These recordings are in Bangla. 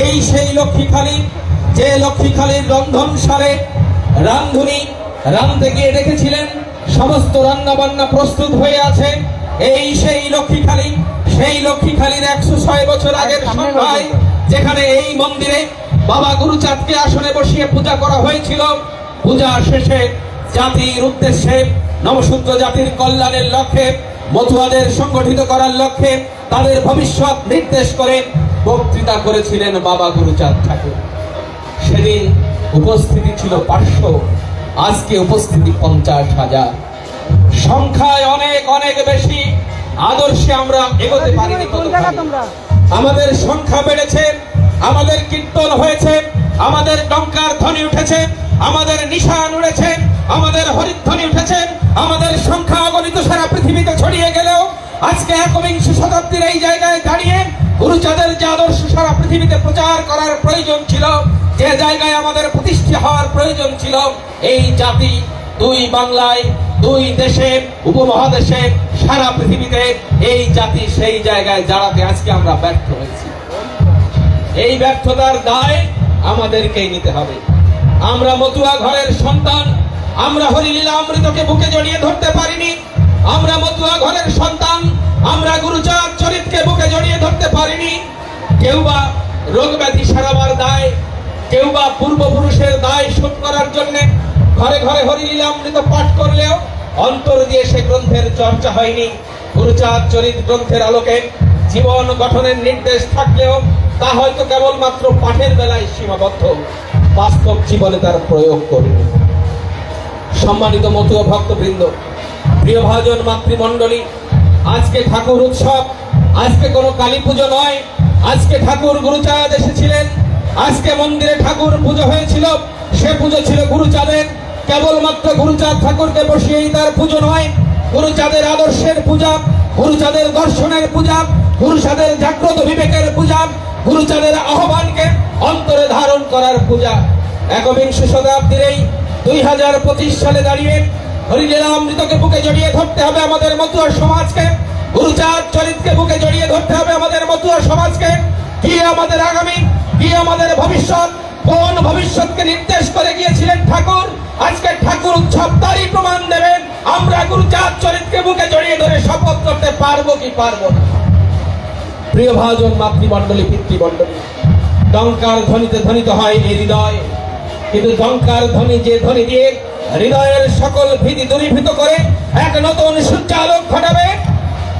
এই সেই লক্ষ্মীখালী যে লক্ষ্মীখালীর রন্ধনশালে রান্ধুনি রান্ধতে গিয়ে দেখেছিলেন সমস্ত রান্না বান্না প্রস্তুত হয়ে আছে। এই সেই লক্ষ্মীখালী সেই লক্ষ্মীখালীর একশো ছয় বছর আগের সন্ধ্যায় যেখানে এই মন্দিরে বাবা গুরুচাঁদকে আসনে বসিয়ে পূজা করা হয়েছিল। পূজা শেষে জাতির উদ্দেশ্যে নবশূদ্র জাতির কল্যাণের লক্ষ্যে মতুয়াদের সংগঠিত করার লক্ষ্যে তাদের ভবিষ্যৎ নির্দেশ করে বক্তৃতা করেছিলেন বাবা গুরুচাঁদ ঠাকুর। সেদিন উপস্থিতি ছিল পাঁচশো আজকে উপস্থিতি পঞ্চাশ হাজার। সংখ্যায় অনেক অনেক বেশি আদর্শে আমরা এগোতে পারিনি আমাদের সংখ্যা বেড়েছে আমাদের কীর্তন হয়েছে আমাদের ডঙ্কার ধ্বনি উঠেছে আমাদের নিশান উড়েছে আমাদের হরিধ্বনি উঠেছে আমাদের সংখ্যা অগণিত সারা পৃথিবীতে ছড়িয়ে গেলেও আজকে একবিংশ শতাব্দীর এই জায়গায় দাঁড়িয়ে গুরুচাঁদের যে আদর্শ সারা পৃথিবীতে প্রচার করার প্রয়োজন ছিল, যে জায়গায় আমাদের প্রতিষ্ঠা হওয়ার প্রয়োজন ছিল, এই জাতি দুই বাংলায়, দুই দেশে, উপমহাদেশে, সারা পৃথিবীতে এই জাতি সেই জায়গায় দাঁড়াতে আজকে আমরা ব্যর্থ হয়েছি। এই ব্যর্থতার দায় আমাদেরকেই নিতে হবে। আমরা মতুয়া ঘরের সন্তান, আমরা হরিলীলা অমৃতকে বুকে জড়িয়ে ধরতে পারিনি, আমরা মতুয়া ঘরের সন্তান আমরা গুরুচাঁদ চরিতকে বুকে জড়িয়ে ধরতে পারিনি। কেউ বা রোগ ব্যাধি সারাবার দায়, কেউ বা পূর্বপুরুষের দায় শোধ করার জন্য ঘরে ঘরে হরিলীলা অমৃত পাঠ করলেও অন্তর দিয়ে সে গ্রন্থের চর্চা হয়নি। গুরুচাঁদ চরিত গ্রন্থের আলোকে জীবন গঠনের নির্দেশ থাকলেও তা হয়তো কেবলমাত্র পাঠের বেলায় সীমাবদ্ধ। বাস্তব জীবনে তার প্রয়োগ করবে সম্মানিত মতুয়া ভক্তবৃন্দ, প্রিয় ভাজন মাতৃমণ্ডলী আজকে ঠাকুর উৎসব, আজকে কোনো কালী পুজো নয়, আজকে ঠাকুর গুরুচাঁদ এসেছিলেন, আজকে মন্দিরে ঠাকুর পুজো হয়েছিল, সে পুজো ছিল গুরুচাঁদের, কেবলমাত্র গুরুচাঁদ ঠাকুরকে বসিয়েই তার পুজো নয়, গুরুচাঁদের আদর্শের পূজা, গুরুচাঁদের দর্শনের পূজা, গুরুচাঁদের জাগ্রত বিবেকের পূজা, গুরুচাঁদের আহ্বানকে অন্তরে ধারণ করার পূজা। একবিংশ শতাব্দীর এই দুই হাজার পঁচিশ সালে দাঁড়িয়ে হরিলীলা অমৃতকে বুকে জড়িয়ে ধরতে হবে আমাদের মতুয়া সমাজকে। গুরুচাঁদ চরিতকে বুকে জড়িয়ে ধরতে হবে আমাদের মতুয়া সমাজকে। কি আমাদের আগামী কি আমাদের ভবিষ্যৎ, কোন ভবিষ্যৎকে নির্দেশ করে গিয়েছিলেন ঠাকুর? আজকে ঠাকুর উৎসব তারই প্রমাণ দেবেন। আমরা গুরুচাঁদ চরিতকে বুকে জড়িয়ে ধরে শপথ করতে পারব কি পারব না। প্রিয় ভাজন, মাতৃমণ্ডলী, পিতৃমণ্ডলী ডঙ্কার ধ্বনিতে ধ্বনিত হয় এই হৃদয়। কিন্তু জঙ্কার ধ্বনি যে ধ্বনি দিয়ে হৃদয়ের সকল ভীতি দূরীভূত করে এক নতুন সূর্যালোক ঘটাবে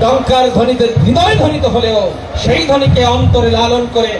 জঙ্কার ধ্বনিতে হৃদয় ধ্বনিত হলেও সেই ধ্বনিকে অন্তরে লালন করে